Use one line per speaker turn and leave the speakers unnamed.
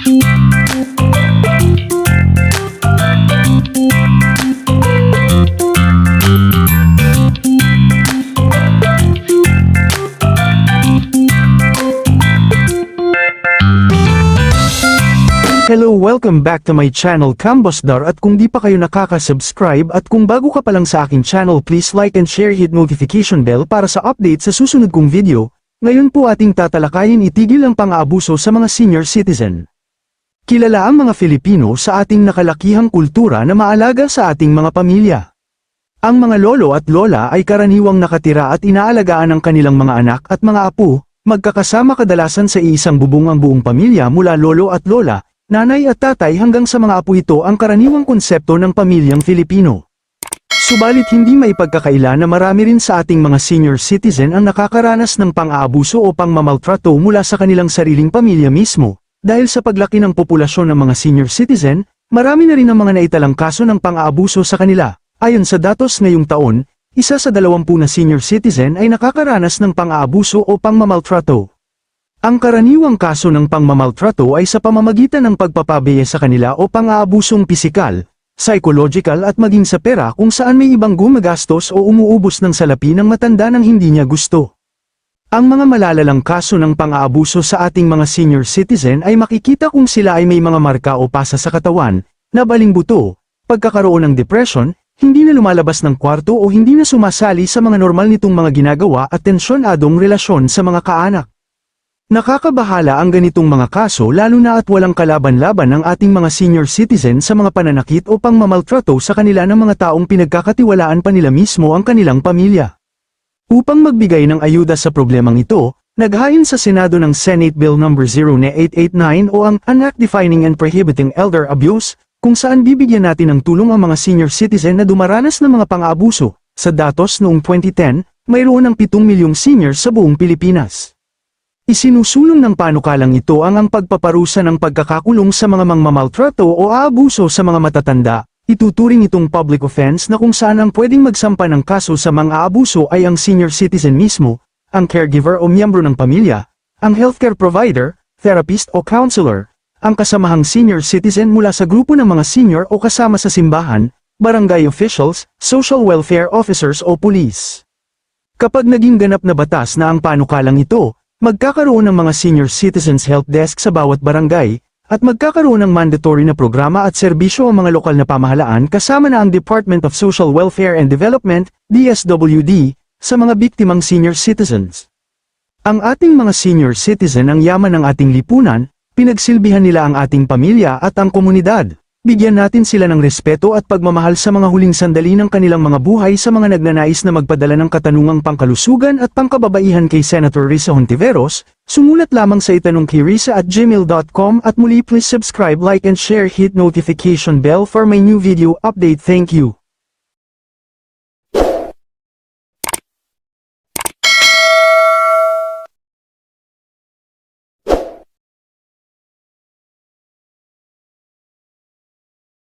Hello, welcome back to my channel Cambosdar at kung di pa kayo nakaka-subscribe at kung bago ka pa lang sa aking channel please like and share hit notification bell para sa update sa susunod kong video. Ngayon po ating tatalakayin itigil ang pang-aabuso sa mga senior citizen. Kilala ang mga Filipino sa ating nakalakihang kultura na maalaga sa ating mga pamilya. Ang mga lolo at lola ay karaniwang nakatira at inaalagaan ng kanilang mga anak at mga apo, magkakasama kadalasan sa iisang bubong ang buong pamilya mula lolo at lola, nanay at tatay hanggang sa mga apo ito ang karaniwang konsepto ng pamilyang Filipino. Subalit hindi may na marami rin sa ating mga senior citizen ang nakakaranas ng pang-aabuso o pangmamaltrato mula sa kanilang sariling pamilya mismo. Dahil sa paglaki ng populasyon ng mga senior citizen, marami na rin ang mga naitalang kaso ng pang-aabuso sa kanila. Ayon sa datos ngayong taon, isa sa dalawampu na senior citizen ay nakakaranas ng pang-aabuso o pangmamaltrato. Ang karaniwang kaso ng pangmamaltrato ay sa pamamagitan ng pagpapabiye sa kanila o pang-aabusong pisikal, psychological at maging sa pera kung saan may ibang gumagastos o umuubos ng salapi ng matanda ng hindi niya gusto. Ang mga malalalang kaso ng pang-aabuso sa ating mga senior citizen ay makikita kung sila ay may mga marka o pasa sa katawan, nabaling buto, pagkakaroon ng depression, hindi na lumalabas ng kwarto o hindi na sumasali sa mga normal nitong mga ginagawa at tensyonadong relasyon sa mga kaanak. Nakakabahala ang ganitong mga kaso lalo na at walang kalaban-laban ng ating mga senior citizen sa mga pananakit o pangmamaltrato sa kanila ng mga taong pinagkakatiwalaan pa nila mismo ang kanilang pamilya. Upang magbigay ng ayuda sa problemang ito, naghain sa Senado ng Senate Bill No. 0889 o ang Act Defining and Prohibiting Elder Abuse, kung saan bibigyan natin ng tulong ang mga senior citizen na dumaranas ng mga pang-aabuso. Sa datos noong 2010, mayroon ng 7 milyong seniors sa buong Pilipinas. Isinusulong ng panukalang ito ang ang pagpaparusa ng pagkakakulong sa mga mangmamaltrato o aabuso sa mga matatanda. Ituturing itong public offense na kung saan ang pwedeng magsampa ng kaso sa mga aabuso ay ang senior citizen mismo, ang caregiver o miyembro ng pamilya, ang healthcare provider, therapist o counselor, ang kasamahang senior citizen mula sa grupo ng mga senior o kasama sa simbahan, barangay officials, social welfare officers o police. Kapag naging ganap na batas na ang panukalang ito, Magkakaroon ng mga senior citizens help desk sa bawat barangay, at magkakaroon ng mandatory na programa at serbisyo ang mga lokal na pamahalaan kasama na ang Department of Social Welfare and Development, DSWD, sa mga biktimang senior citizens. Ang ating mga senior citizen ang yaman ng ating lipunan, pinagsilbihan nila ang ating pamilya at ang komunidad. Bigyan natin sila ng respeto at pagmamahal sa mga huling sandali ng kanilang mga buhay sa mga nagnanais na magpadala ng katanungang pangkalusugan at pangkababaihan kay Senator Risa Hontiveros, sumulat lamang sa itanong kay risa at gmail.com at muli please subscribe like and share. Hit notification bell for my new video update. Thank you.